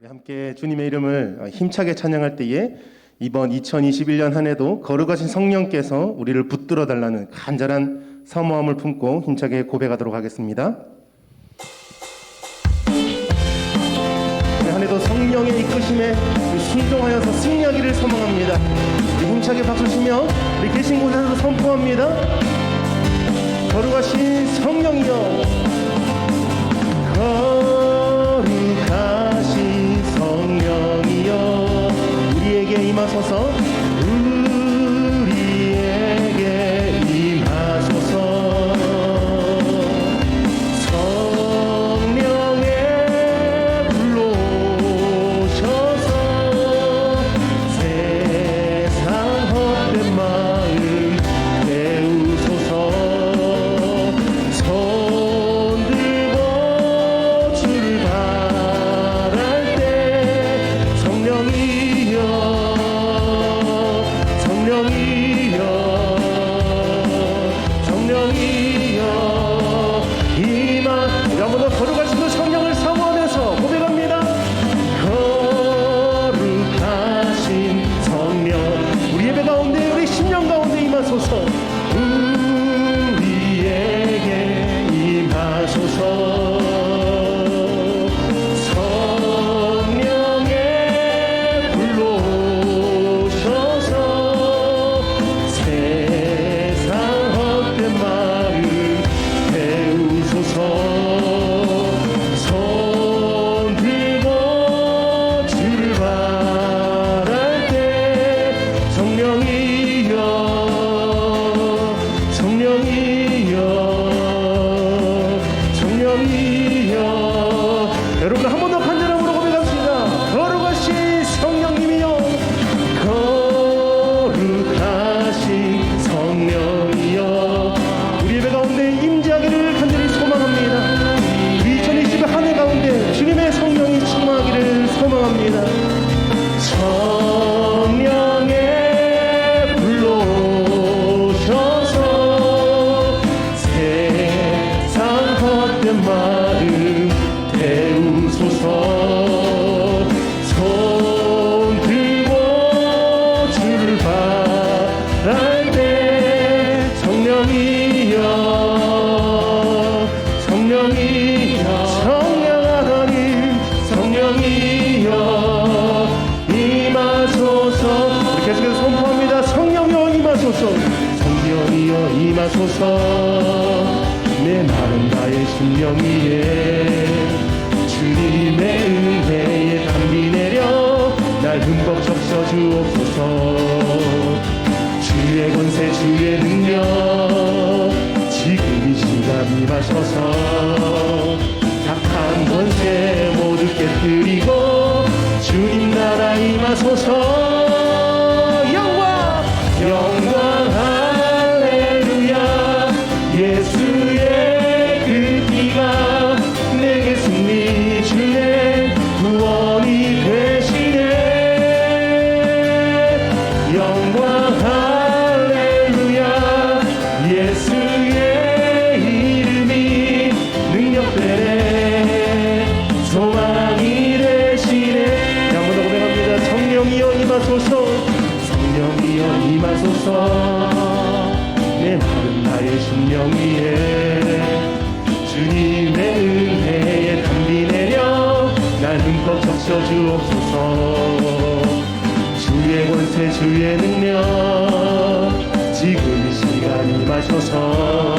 우리 함께 주님의 이름을 힘차게 찬양할 때에 이번 2021년 한 해도 거룩하신 성령께서 우리를 붙들어 달라는 간절한 사모함을 품고 힘차게 고백하도록 하겠습니다. 우리 한 해도 성령의 이끄심에 순종하여서 승리하기를 소망합니다. 힘차게 박수 치며 우리 계신 곳에서 선포합니다. 거룩하신 성령 임하소서. 내 마음 나의 심령 위에 주님의 은혜에 담비 내려 날 흠뻑 적셔 주옵소서. 주의 권세 주의 능력 지금 이 시간 임하셔서 악한 권세 모두 깨뜨리고 주님 나라 임하소서 임하소서. 내 마음 나의 심령 위에 주님의 은혜에 담비 내려 날 흠뻑 적셔 주옵소서. 주의 권세 주의 능력 지금 이 시간 임하셔서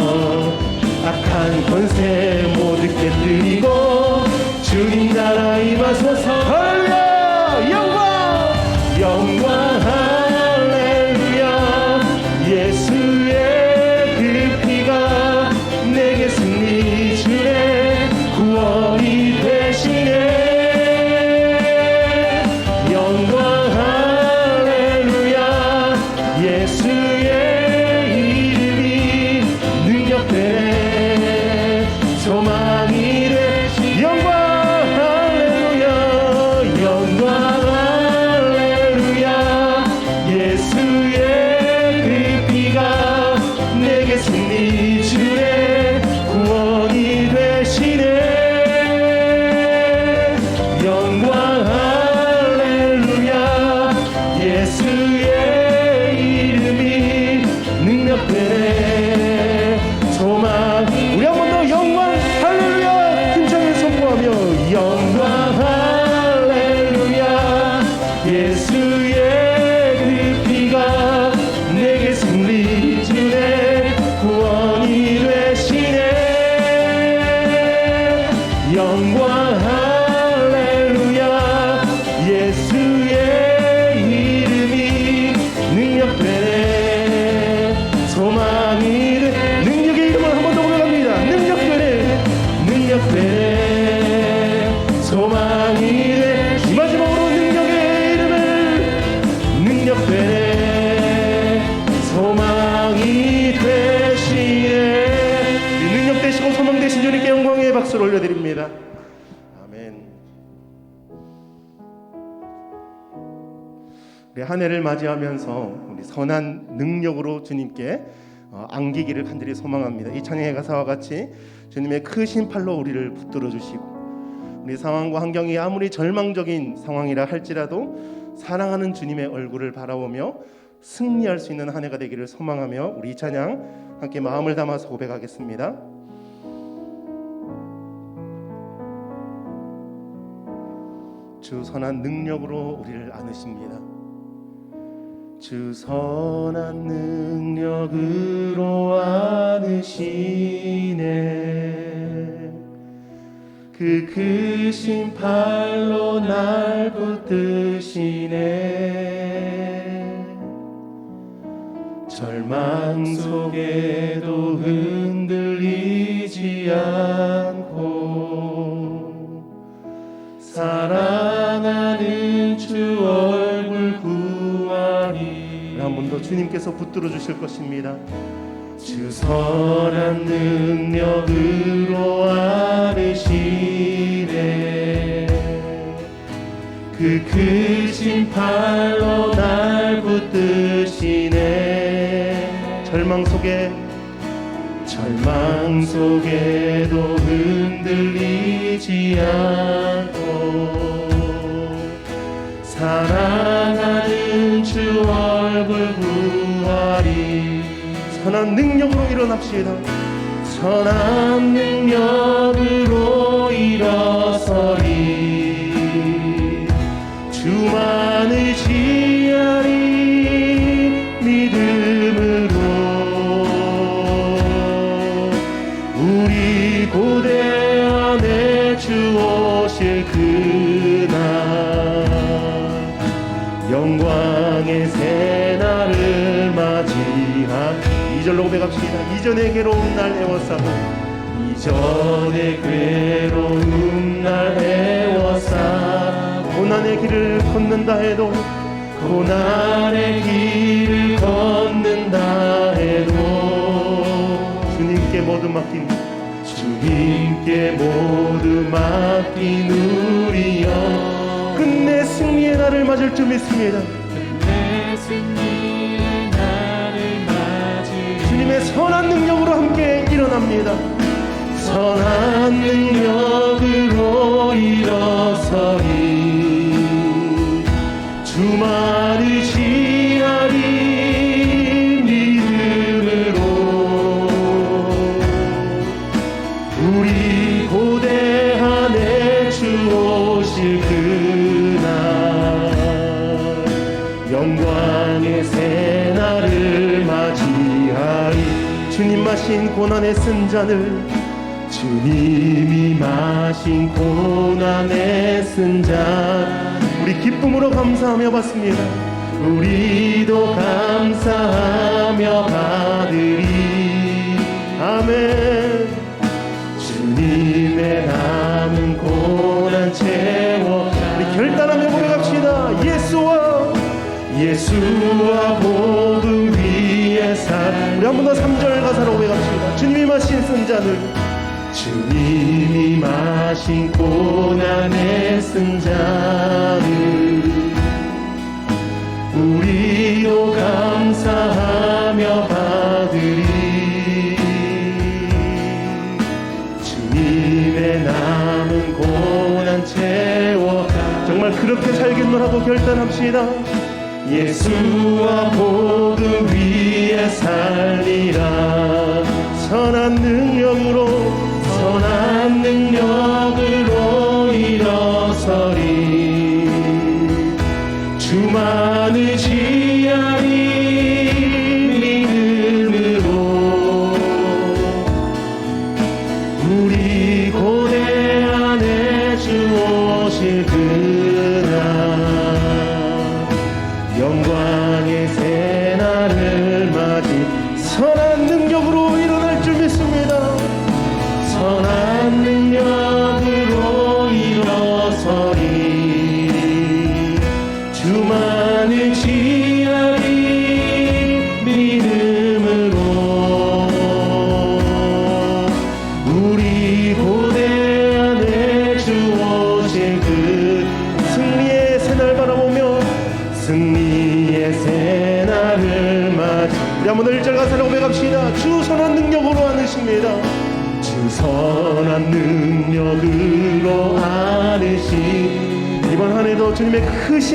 don't go. 박수를 올려드립니다. 아멘. 우리 한 해를 맞이하면서 우리 선한 능력으로 주님께 어, 안기기를 간절히 소망합니다. 이 찬양의 가사와 같이 주님의 크신 팔로 우리를 붙들어 주시고 우리 상황과 환경이 아무리 절망적인 상황이라 할지라도 사랑하는 주님의 얼굴을 바라보며 승리할 수 있는 한 해가 되기를 소망하며 우리 이 찬양 함께 마음을 담아서 고백하겠습니다. 주 선한 능력으로 우리를 안으십니다. 주 선한 능력으로 안으시네 그 크신 팔로 날 붙드시네 절망 속에도 흔들리지 않 더 주님께서 붙들어 주실 것입니다. 주 선한 능력으로 안으시네. 그 크신 팔로 날 붙드시네. 절망 속에 절망 속에도 흔들리지 않고 사랑하는 주 얼굴 구하리. 선한 능력으로 일어납시다. 선한 능력으로 일어 고백합시다. 이전의 괴로운 날 애워싸고. 이전의 괴로운 날 애워싸 고난의 길을 걷는다 해도 고난의 길을 걷는다 해도. 주님께 모두 맡긴 주님께 모두 맡긴 우리여. 끝내 승리의 날을 맞을 줄 믿습니다. 내 승리의 날을 맞이 주님의 선한 능력으로 함께 일어납니다. 선한 능력으로 일어서리. 주만을 마신 고난의 쓴 잔을 주님이 마신 고난의 쓴잔 우리 기쁨으로 감사하며 받습니다. 우리도 감사하며 받으리. 아멘. 주님의 남은 고난 채워 우리 결단하며 고백합시다. 예수와 예수와 살 우리 한 번 더 3절 가사로 고백합시다. 주님이 마신 쓴 잔을 주님이 마신 고난의 쓴 잔을 우리도 감사하며 받으리. 주님의 남은 고난 채워 정말 그렇게 하고 결단합시다 예수와 복음 위에 살리라. 선한 능력으로 선한 능력으로 일어서리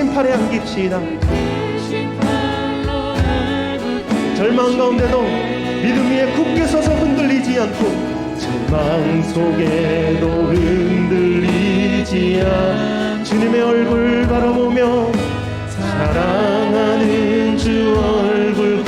신 팔에 안깁시다. 절망 가운데도 믿음 위에 굳게 서서 흔들리지 않고 절망 속에도 흔들리지 않 주님의 얼굴 바라보며 사랑하는 주 얼굴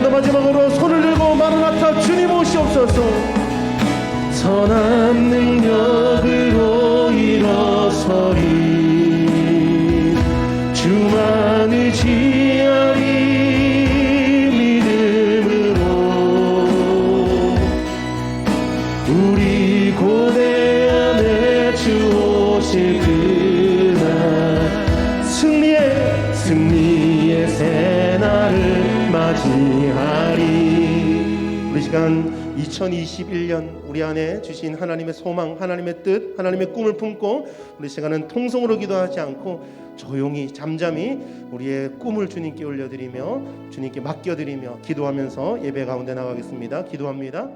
더 마지막으로 손을 들고 마라나타 주님 오시옵소서. 선한 능력 맞이하리 우리 시간 2021년 우리 안에 주신 하나님의 소망, 하나님의 뜻, 하나님의 꿈을 품고 우리 시간은 통성으로 기도하지 않고 조용히 잠잠히 우리의 꿈을 주님께 올려드리며 주님께 맡겨드리며 기도하면서 예배 가운데 나가겠습니다. 기도합니다.